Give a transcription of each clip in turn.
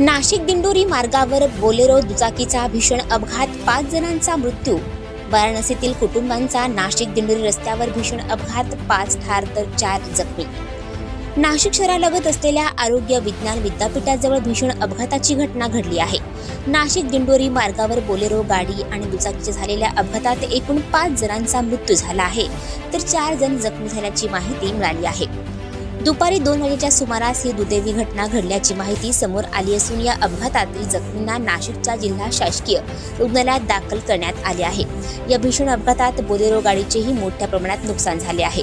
नाशिक दिंडोरी मार्गावर बोलेरो दुचाकीचा भीषण अपघात पाच जणांचा मृत्यू. वाराणसीतील कुटुंबांचा नाशिक दिंडोरी रस्त्यावर भीषण अपघात पाच ठार तर चार जखमी. नाशिक शहरालगत असलेल्या आरोग्य विज्ञान विद्यापीठाजवळ भीषण अपघाताची घटना घडली आहे. नाशिक दिंडोरी मार्गावर बोलेरो गाडी आणि दुचाकीच्या झालेल्या अपघातात एकूण पाच जणांचा मृत्यू झाला आहे. तर चार जण जखमी झाल्याची माहिती मिळाली आहे. दुपारी दोन वाजेच्या सुमारास ही दुर्दैवी घटना घडल्याची माहिती समोर आली असून या अपघातातील जखमींना नाशिकच्या जिल्हा शासकीय रुग्णालयात दाखल करण्यात आले आहे. या भीषण अपघातात बोलेरो गाडीचेही मोठ्या प्रमाणात नुकसान झाले आहे.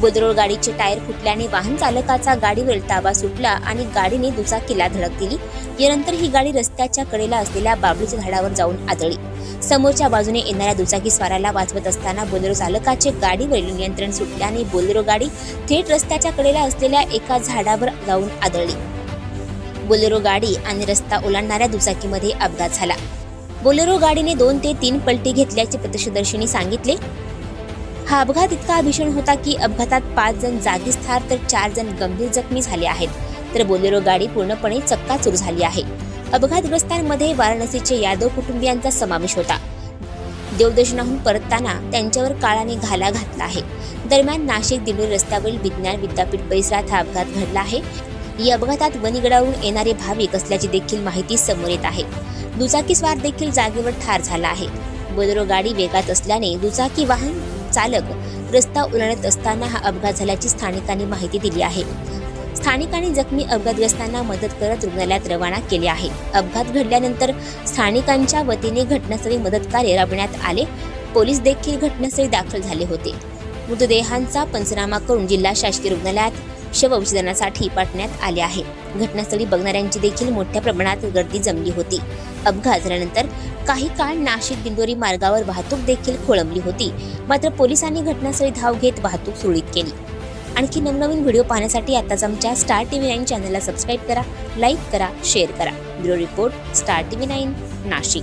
बोलेरो गाडीचे टायर फुटल्याने वाहन चालकाचा गाडीवरील ताबा सुटला आणि गाडीने दुचाकीला धडक दिली. यानंतर ही गाडी रस्त्याच्या कडेला असलेल्या बाबळीच्या झाडावर जाऊन आदळली. समोरच्या बाजूने येणाऱ्या दुचाकी स्वाराला वाचवत असताना बोलेरो चालकाचे गाडीवरील नियंत्रण सुटल्याने बोलेरो गाडी थेट रस्त्याच्या कडेला असलेल्या एका झाडावर जाऊन आदळली. बोलेरो गाडी आणि रस्ता ओलांडणाऱ्या दुचाकीमध्ये अपघात झाला. बोलेरो गाडीने दोन ते तीन पलटी घेतल्याचे प्रत्यक्षदर्शींनी सांगितले. हा अपघात इतका भीषण होता की अपघातात पाच जण जागीच ठार तर चार जण गंभीर जखमी झाले आहेत. तर बोलेरो गाडी पूर्णपणे चक्काचूर झाली आहे. अपघातग्रस्तांमध्ये वाराणसीचे यादव कुटुंबियांचा समावेश होता. देवदर्शनाहून परतताना त्यांच्यावर काळाने घाला घातला आहे. दरम्यान नाशिक दिल्ली रस्त्यावरील विज्ञान विद्यापीठ परिसरात हा अपघात घडला आहे. या अपघातात वणीगडावरून येणारे भाविक असल्याची देखील माहिती समोर येत आहे. दुचाकी स्वार देखील जागेवर ठार झाला आहे. बोलेरो गाडी वेगात असल्याने दुचाकी वाहन चालक रस्ता ओलांडत असताना हा अपघात झाल्याची स्थानिकांनी माहिती दिली आहे. स्थानिकांनी जखमी अपघातग्रस्तांना मदत करत रुग्णालयात रवाना केले आहे. अपघात घडल्यानंतर स्थानिकांच्या वतीने घटनास्थळी मदत कार्य राबवण्यात आले. पोलीस देखील घटनास्थळी दाखल झाले होते. मृतदेहांचा पंचनामा करून जिल्हा शासकीय रुग्णालयात शवविच्छेदनासाठी पाठवण्यात आले आहे. घटनास्थळी बघणाऱ्यांची देखील मोठ्या प्रमाणात गर्दी जमली होती. अपघात झाल्यानंतर काही काळ नाशिक दिंडोरी मार्गावर वाहतूक देखील खोळंबली होती. मात्र पोलिसांनी घटनास्थळी धाव घेत वाहतूक सुरळीत केली. आणखी नवनवीन व्हिडिओ पाहण्यासाठी आताच आमच्या स्टार टी व्ही नाईन चॅनलला सबस्क्राईब करा लाईक करा शेअर करा. Bureau report star T V nine Nashik.